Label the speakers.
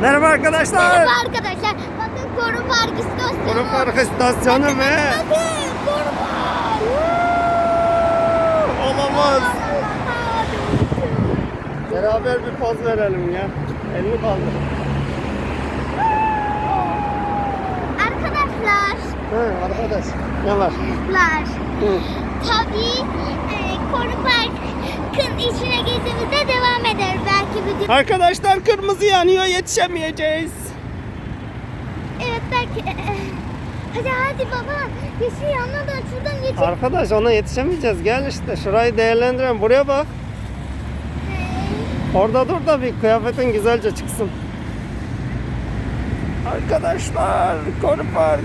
Speaker 1: Merhaba arkadaşlar.
Speaker 2: Merhaba arkadaşlar. Bakın Koru Park istasyonu.
Speaker 1: Koru Park istasyonu ve
Speaker 2: Bakın Koru Park.
Speaker 1: olamaz. Beraber bir poz verelim ya. Elini kaldır.
Speaker 2: Arkadaşlar.
Speaker 1: He arkadaş. Ne var?
Speaker 2: Arkadaşlar. Tabii e, Koru Park'ın içine gezimize
Speaker 1: Arkadaşlar kırmızı yanıyor yetişemeyeceğiz.
Speaker 2: Evet belki... e, e, Hadi hadi baba. Yeşil yanmadan şuradan geçelim.
Speaker 1: Arkadaş ona yetişemeyeceğiz. Gel işte şurayı değerlendirelim. Buraya bak. Orada dur da bir kıyafetin güzelce çıksın. Arkadaşlar Koru Park.